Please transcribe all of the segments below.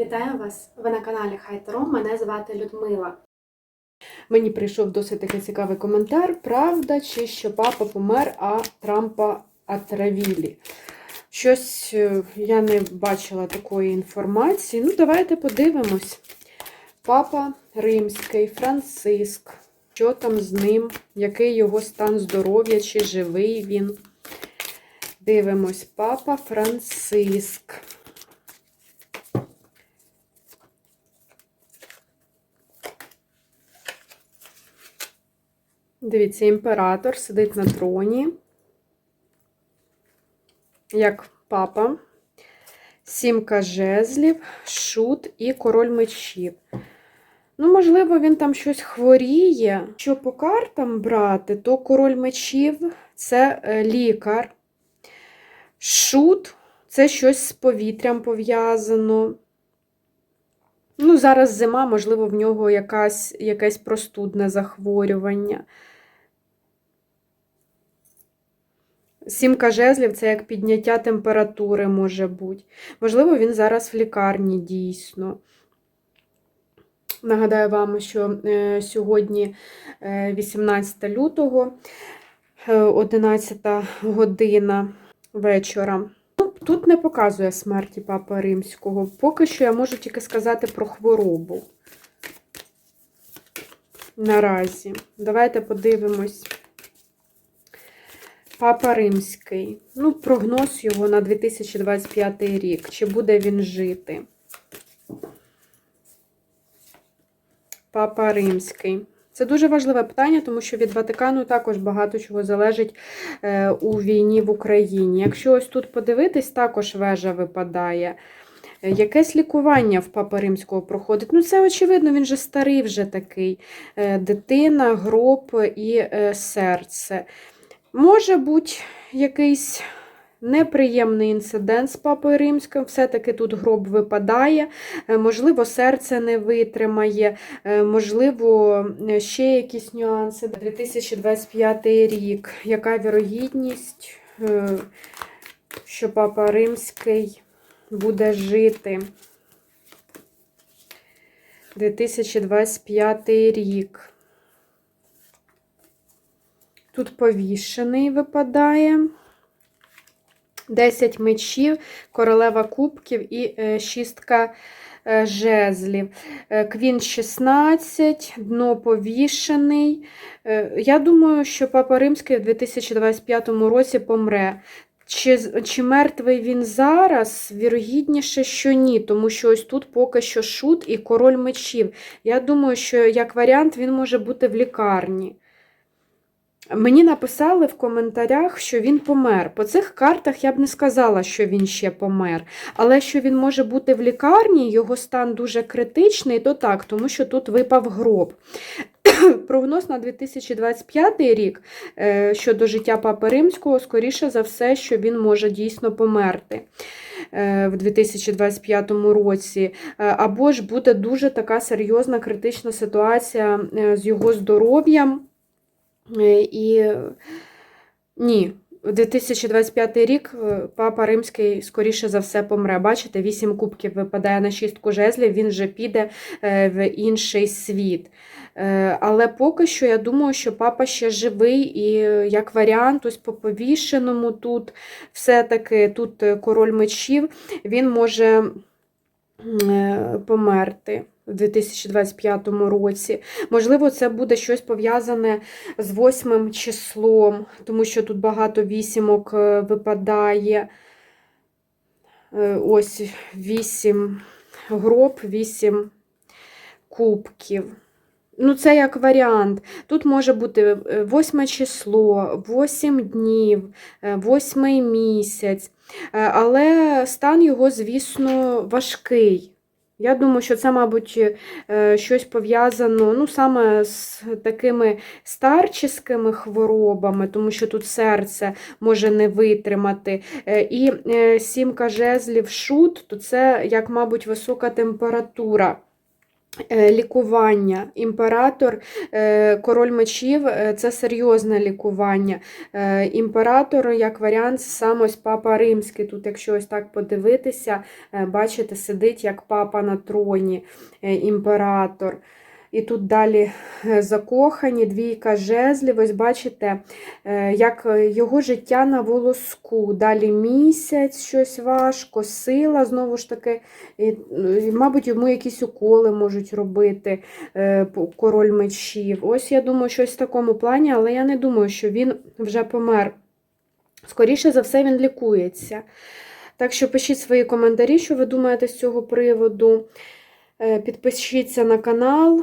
Вітаю вас! Ви на каналі Хайтеро. Мене звати Людмила. Мені прийшов досить такий цікавий коментар. Правда, чи що папа помер, а Трампа отравили? Щось е, я не бачила такої інформації. Ну, давайте подивимось. Папа Римський, Франциск. Що там з ним? Який його стан здоров'я, чи живий він? Дивимось, папа Франциск. Дивіться, імператор сидить на троні, як папа, сімка жезлів, шут і король мечів. Ну, можливо, він там щось хворіє. Що по картам брати, то король мечів це е, лікар. Шут це щось з повітрям пов'язано. Ну, зараз зима, можливо, в нього якась, якесь простудне захворювання. Сімка жезлів це як підняття температури може бути. Можливо, він зараз в лікарні дійсно. Нагадаю вам, що е, сьогодні е, 18 лютого, е, 11 година вечора. Ну, Тут не показує смерті Папи Римського. Поки що я можу тільки сказати про хворобу. Наразі. Давайте подивимось. Папа Римський. Ну, прогноз його на 2025 рік. Чи буде він жити? Папа Римський. Це дуже важливе питання, тому що від Ватикану також багато чого залежить е, у війні в Україні. Якщо ось тут подивитись, також вежа випадає. Якесь лікування в Папа Римського проходить. Ну, це очевидно, він же старий вже такий. Е, Дитина, гроб і е, серце. Може бути якийсь неприємний інцидент з Папою Римським, все-таки тут гроб випадає, Е, можливо, серце не витримає, е, можливо, е, ще якісь нюанси. 2025 рік. Яка вірогідність, що Папа Римський буде жити? 2025 рік. Тут повішений випадає. 10 мечів, королева кубків і е, шістка е, жезлів. Е, Квін 16, дно повішений. Я думаю, що Папа Римський в 2025 році помре. Чи, чи мертвий він зараз? Вірогідніше, що ні, тому що ось тут поки що шут і король мечів. Я думаю, що як варіант він може бути в лікарні. Мені написали в коментарях, що він помер. По цих картах я б не сказала, що він ще помер. Але що він може бути в лікарні, його стан дуже критичний, то так, тому що тут випав гроб. Прогноз на 2025 рік е, щодо життя Папи Римського, скоріше за все, що він може дійсно померти е, в 2025 році. Е, Або ж буде дуже така серйозна критична ситуація з його здоров'ям. Е, І ні, 2025 рік е, Папа Римський, скоріше за все, помре. Бачите, 8 кубків випадає на шістку жезлів, він вже піде е, в інший світ. Але поки що я думаю, що папа ще живий, і як варіант, ось по повішеному тут все-таки тут король мечів, він може померти в 2025 році. Можливо, це буде щось пов'язане з восьмим числом, тому що тут багато вісімок е, випадає. Е, Ось вісім гроб, вісім кубків. Ну, це як варіант. Тут може бути е, восьме число, 8 днів, е, восьмий місяць. Е, Але стан його, звісно, важкий. Я думаю, що це, мабуть, е, щось пов'язано ну, саме з такими старческими хворобами, тому що тут серце може не витримати. Е, І сімка жезлів шут, то це, як, мабуть, висока температура. Е, Лікування. Імператор, е, король мечів е, це серйозне лікування. Імператор, як варіант, сам ось папа римський. Тут, якщо ось так подивитися, бачите, сидить як папа на троні, імператор. І тут далі е, закохані, двійка жезлів. Ось бачите, е, як його життя на волоску. Далі місяць, щось важко, сила, знову ж таки, і, ну, мабуть, йому якісь уколи можуть робити е, король мечів. Ось я думаю, щось в такому плані, але я не думаю, що він вже помер. Скоріше за все, він лікується. Так що пишіть свої коментарі, що ви думаєте з цього приводу. Е, Підпишіться на канал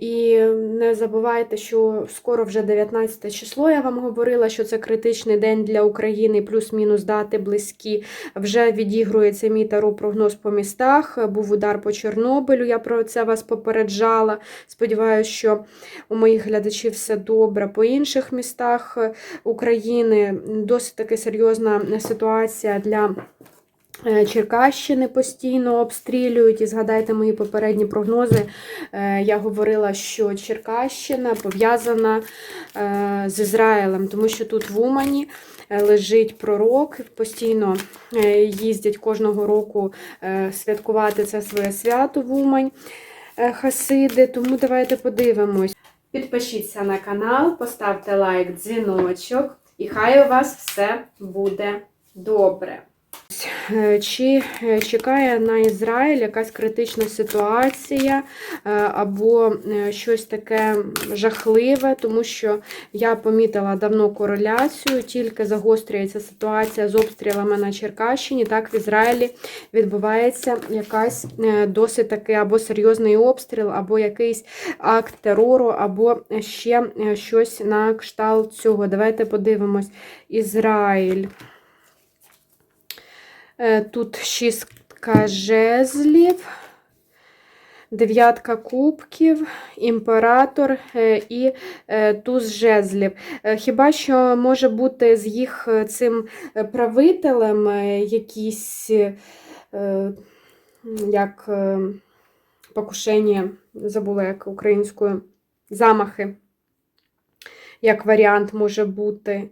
і не забувайте, що скоро вже 19 число. Я вам говорила, що це критичний день для України, плюс-мінус дати близькі. Вже відігрується мій таро-прогноз по містах. Був удар по Чорнобилю. Я про це вас попереджала. Сподіваюся, що у моїх глядачів все добре. По інших містах України досить таки серйозна ситуація для. Е, Черкащини постійно обстрілюють, і згадайте мої попередні прогнози. Е, Я говорила, що Черкащина пов'язана е, з Ізраїлем, тому що тут в Умані лежить пророк, постійно їздять кожного року святкувати це своє свято в Умань Хасиди. Тому давайте подивимось. Підпишіться на канал, поставте лайк, дзвіночок, і хай у вас все буде добре. Е, Чи е, чекає на Ізраїль якась критична ситуація е, або щось таке жахливе, тому що я помітила давно кореляцію, тільки загострюється ситуація з обстрілами на Черкащині, так в Ізраїлі відбувається якась досить таки або серйозний обстріл, або якийсь акт терору, або ще щось на кшталт цього. Давайте подивимось. Ізраїль. Е, Тут шістка жезлів, дев'ятка кубків, імператор е, і е, туз жезлів. Хіба що може бути з їх цим правителем якісь як покушення, забула як українською, замахи, як варіант може бути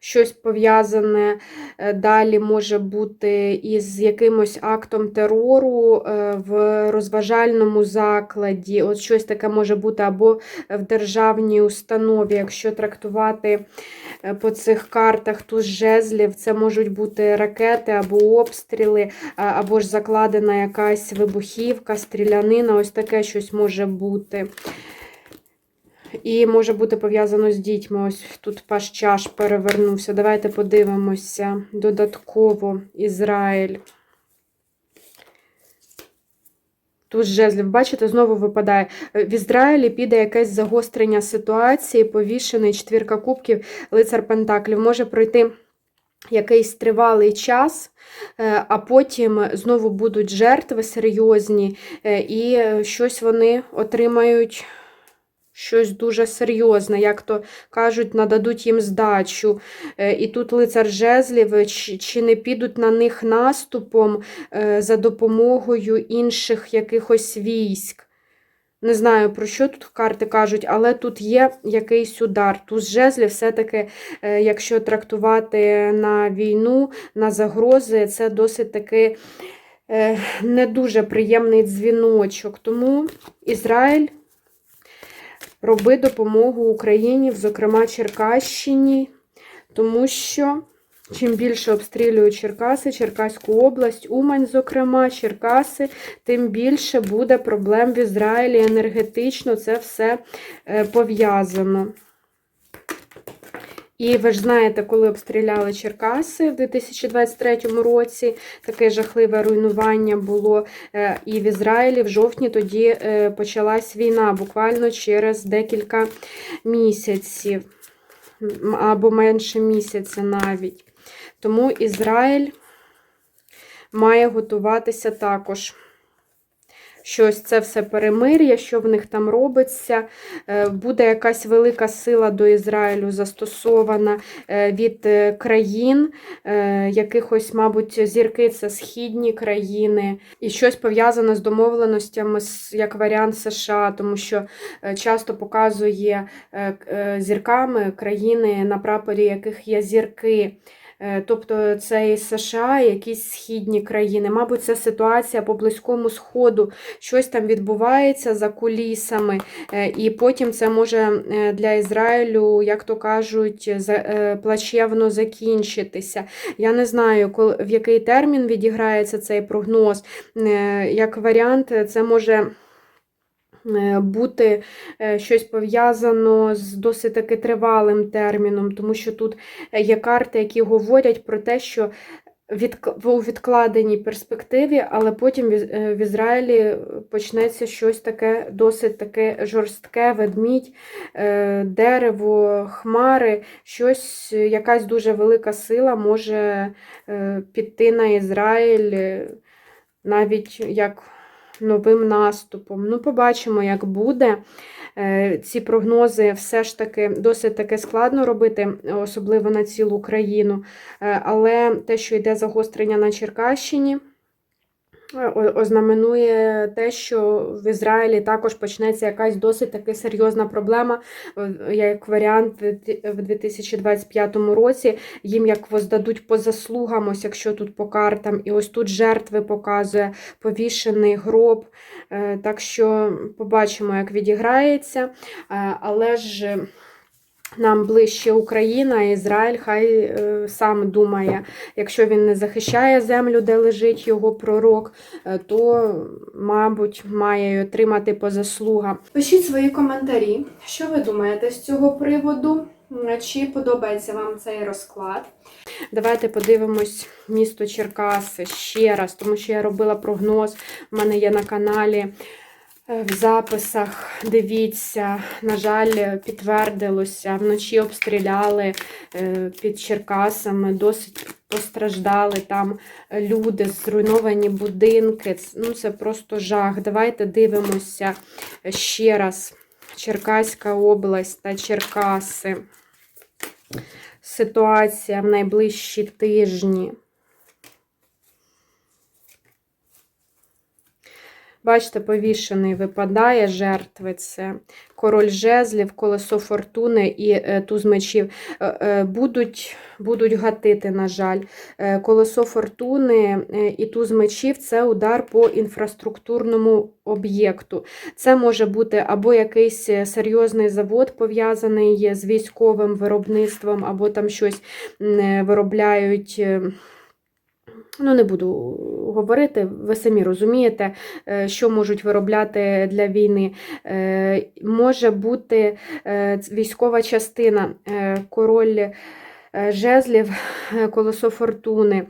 щось пов'язане е, далі може бути із якимось актом терору е, в розважальному закладі. От щось таке може бути або в державній установі, якщо трактувати е, по цих картах туз жезлів, це можуть бути ракети або обстріли, або ж закладена якась вибухівка, стрілянина, ось таке щось може бути. І може бути пов'язано з дітьми. Ось тут паш чаш перевернувся. Давайте подивимося додатково Ізраїль. Тут жезлів, бачите, знову випадає. В Ізраїлі піде якесь загострення ситуації, повішений четвірка кубків, лицар Пентаклів. Може пройти якийсь тривалий час, е, а потім знову будуть жертви серйозні, е, і щось вони отримають щось дуже серйозне, як то кажуть, нададуть їм здачу. Е, І тут лицар жезлів, чи, не підуть на них наступом е, за допомогою інших якихось військ. Не знаю, про що тут карти кажуть, але тут є якийсь удар. Туз жезлів все-таки, е, якщо трактувати на війну, на загрози, це досить таки не дуже приємний дзвіночок. Тому Ізраїль роби допомогу Україні, зокрема Черкащині, тому що чим більше обстрілюють Черкаси, Черкаську область, Умань, зокрема, Черкаси, тим більше буде проблем в Ізраїлі енергетично, це все е, пов'язано. І ви ж знаєте, коли обстріляли Черкаси в 2023 році, таке жахливе руйнування було е, і в Ізраїлі в жовтні тоді е, почалась війна, буквально через декілька місяців, або менше місяця навіть. Тому Ізраїль має готуватися також що ось це все перемир'я, що в них там робиться. Е, Буде якась велика сила до Ізраїлю застосована е, від е, країн, якихось, мабуть, зірки це східні країни, і щось пов'язане з домовленостями як варіант США, тому що часто показує зірками країни, на прапорі яких є зірки. Е, Тобто це і США, і якісь східні країни. Мабуть, це ситуація по Близькому Сходу. Щось там відбувається за кулісами, е, і потім це може е, для Ізраїлю, як то кажуть, плачевно закінчитися. Я не знаю, в який термін відіграється цей прогноз. Як варіант, це може. Е, Бути е, щось пов'язано з досить таки тривалим терміном, тому що тут е, є карти, які говорять про те, що у відкладеній перспективі, але потім в Із- в Ізраїлі почнеться щось таке досить таке жорстке, ведмідь, дерево, хмари, щось, якась дуже велика сила може піти на Ізраїль навіть як новим наступом. Ну, побачимо, як буде. Е, Ці прогнози все ж таки досить таки складно робити, особливо на цілу країну. Е, Але те, що йде загострення на Черкащині, ознаменує те, що в Ізраїлі також почнеться якась досить таки серйозна проблема, як варіант в 2025 році. Їм як воздадуть по заслугам, ось якщо тут по картам, і ось тут жертви показує повішений гроб. Е, Так що побачимо, як відіграється. Е, Але ж. Нам ближче Україна, Ізраїль, хай е, сам думає, якщо він не захищає землю, де лежить його пророк, е, то, мабуть, має отримати по заслугам. Пишіть свої коментарі, що ви думаєте з цього приводу, чи подобається вам цей розклад. Давайте подивимось місто Черкаси ще раз, тому що я робила прогноз, в мене є на каналі. Е, В записах дивіться, на жаль, підтвердилося. Вночі обстріляли е, під Черкасами, досить постраждали там люди, зруйновані будинки. Ну, це просто жах. Давайте дивимося ще раз. Черкаська область та Черкаси. Ситуація в найближчі тижні. Бачите, повішений випадає жертви. Це король жезлів, колесо фортуни і е, туз мечів. Е, е, Будуть, будуть гатити, на жаль. Колесо фортуни і туз мечів це удар по інфраструктурному об'єкту. Це може бути або якийсь серйозний завод, пов'язаний з військовим виробництвом, або там щось виробляють. Ну, не буду говорити, ви самі розумієте, е, що можуть виробляти для війни. Е, Може бути е, військова частина, король жезлів, колесо фортуни.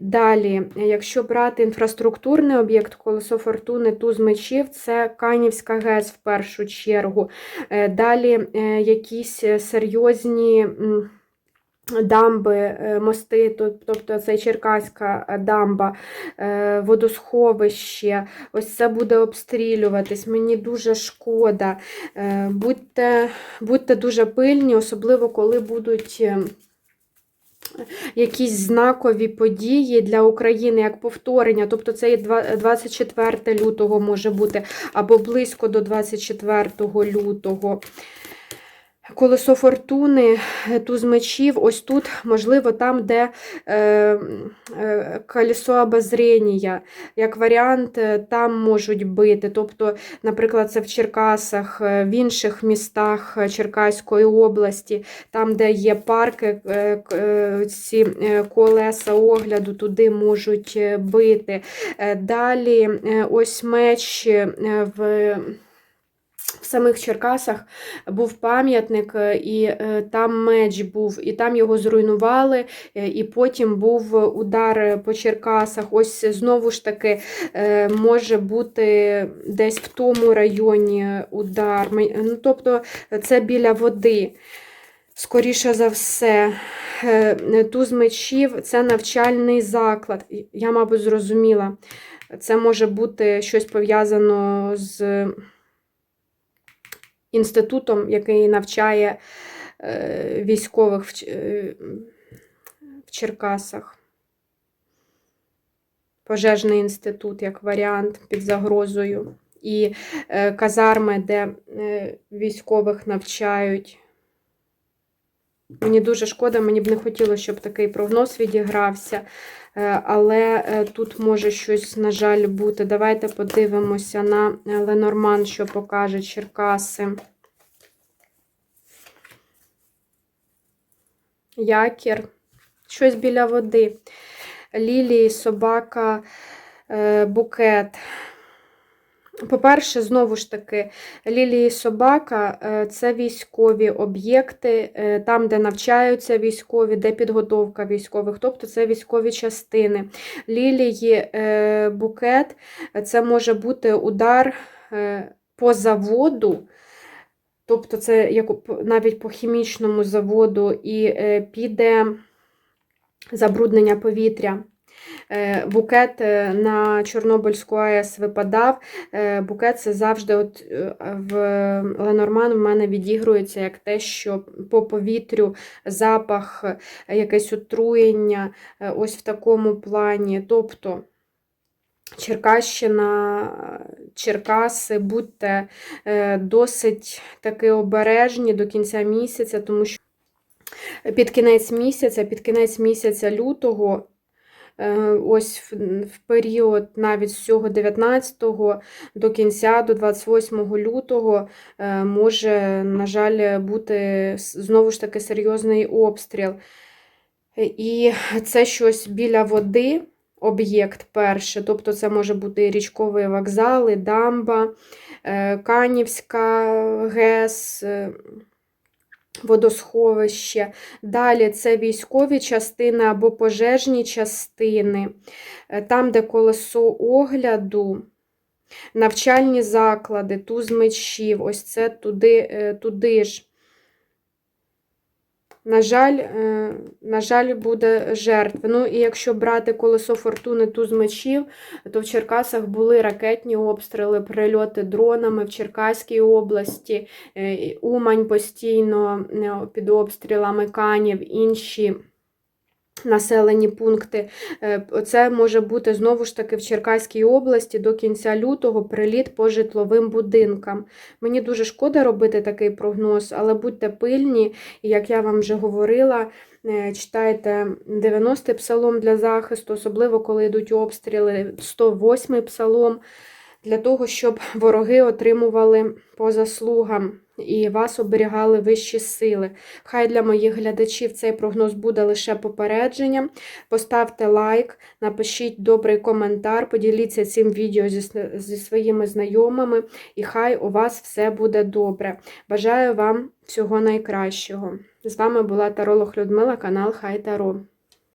Далі, якщо брати інфраструктурний об'єкт, колесо фортуни, туз мечів, це Канівська ГЕС в першу чергу. Далі якісь серйозні. Дамби, е, мости, тобто це Черкаська е, дамба, е, водосховище, ось це буде обстрілюватись. Мені дуже шкода. Будьте, будьте дуже пильні, особливо коли будуть. Якісь знакові події для України як повторення, тобто це 24 лютого може бути, або близько до 24 лютого. Колесо фортуни, е, туз мечів, ось тут, можливо, там, де е, е, колесо обозріння, як варіант, е, там можуть бити. Тобто, наприклад, це в Черкасах, е, в інших містах Черкаської області, там, де є парки, е, ці колеса огляду, туди можуть бити. Далі, ось меч в. В самих Черкасах був пам'ятник, е, і е, там меч був, і там його зруйнували, е, і потім був удар по Черкасах. Ось знову ж таки може бути десь в тому районі удар. Ну, тобто це біля води. Скоріше за все, туз мечів це навчальний заклад. Я, мабуть, зрозуміла. Це може бути щось пов'язано з інститутом, який навчає е, військових в, е, в Черкасах. Пожежний інститут як варіант під загрозою. І е, казарми, де військових навчають. Мені дуже шкода, мені б не хотілося, щоб такий прогноз відігрався. Е, Але е, тут може щось, на жаль, бути. Давайте подивимося на Ленорман, що покаже Черкаси. Якір. Щось біля води. Лілії, собака, е, букет. По-перше, знову ж таки, Лілії собака е, це військові об'єкти, е, там, де навчаються військові, де підготовка військових, тобто це військові частини. Лілії е, букет це може бути удар по заводу. Тобто, це як навіть по хімічному заводу і піде забруднення повітря. Е, Букет е, на Чорнобильську АЕС випадав. Е, Букет це завжди от в Ленорман в мене відігрується як те, що по повітрю запах, якесь отруєння, ось в такому плані. Тобто Черкащина, Черкаси, будьте досить таки обережні до кінця місяця, тому що під кінець місяця, під кінець місяця лютого, ось в, період навіть з цього 19 до кінця, до 28 лютого, е, може, на жаль, бути знову ж таки серйозний обстріл. І це щось біля води, об'єкт перше, тобто це може бути річкові вокзали, дамба, е, Канівська ГЕС, е, водосховище. Далі це військові частини або пожежні частини, Е, там, де колесо огляду, навчальні заклади, туз мечів, ось це туди, е, туди ж. На жаль, е, на жаль, буде жертв. Ну і якщо брати колесо фортуни туз мечів, то в Черкасах були ракетні обстріли, прильоти дронами в Черкаській області, е, Умань постійно е, під обстрілами Канів, інші населені пункти. Е, Це може бути знову ж таки в Черкаській області до кінця лютого приліт по житловим будинкам. Мені дуже шкода робити такий прогноз, але будьте пильні, і як я вам вже говорила, е, читайте 90-й псалом для захисту, особливо коли йдуть обстріли, 108-й псалом, для того, щоб вороги отримували по заслугам і вас оберігали вищі сили. Хай для моїх глядачів цей прогноз буде лише попередженням. Поставте лайк, напишіть добрий коментар, поділіться цим відео зі, зі своїми знайомими, і хай у вас все буде добре. Бажаю вам всього найкращого. З вами була Таролог Людмила, канал Хай Таро.